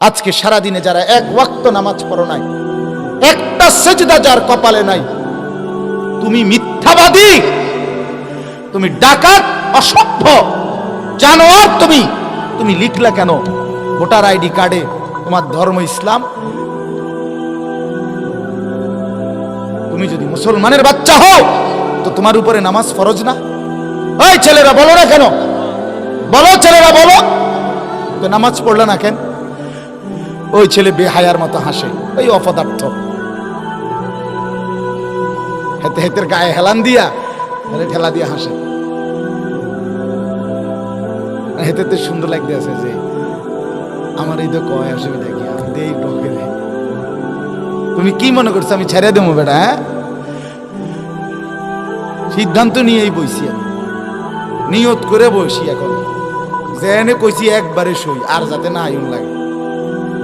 আজকে সারা দিনে যারা এক ওয়াক্ত নামাজ পড়ো নাই, একটা সেজদা যার কপালে নাই, তুমি মিথ্যাবাদী। তুমি ডাকাত, অসভ্য। জানোয়ার তুমি। তুমি লিখলা কেন? ভোটার আইডি কার্ডে তোমার ধর্ম ইসলাম? তুমি যদি মুসলমানের বাচ্চা হও, তো তোমার উপরে নামাজ ফরজ না? ওই ছেলেরা বলো না কেন? বলো ছেলেরা, বলো। তো নামাজ পড়লে না কেন? ওই ছেলে বেহায়ার মতো হাসে ওই অপদার্থ। হেতে হেতের গায়ে হেলান দিয়া ঠেলা দিয়া হাসে। হেতে তো সুন্দর লাগতে আছে যে, আমার এই তো কয় অসুবিধা কি দেই তুমি কি মনে করছ, আমি ছেড়ে দেবো বেটা হ্যাঁ? সিদ্ধান্ত নিয়েই বইছি আমি। নিয়ত করে বসি এখন। জেনে কইছি একবারে সই, আর যাতে না আয়ুন লাগে।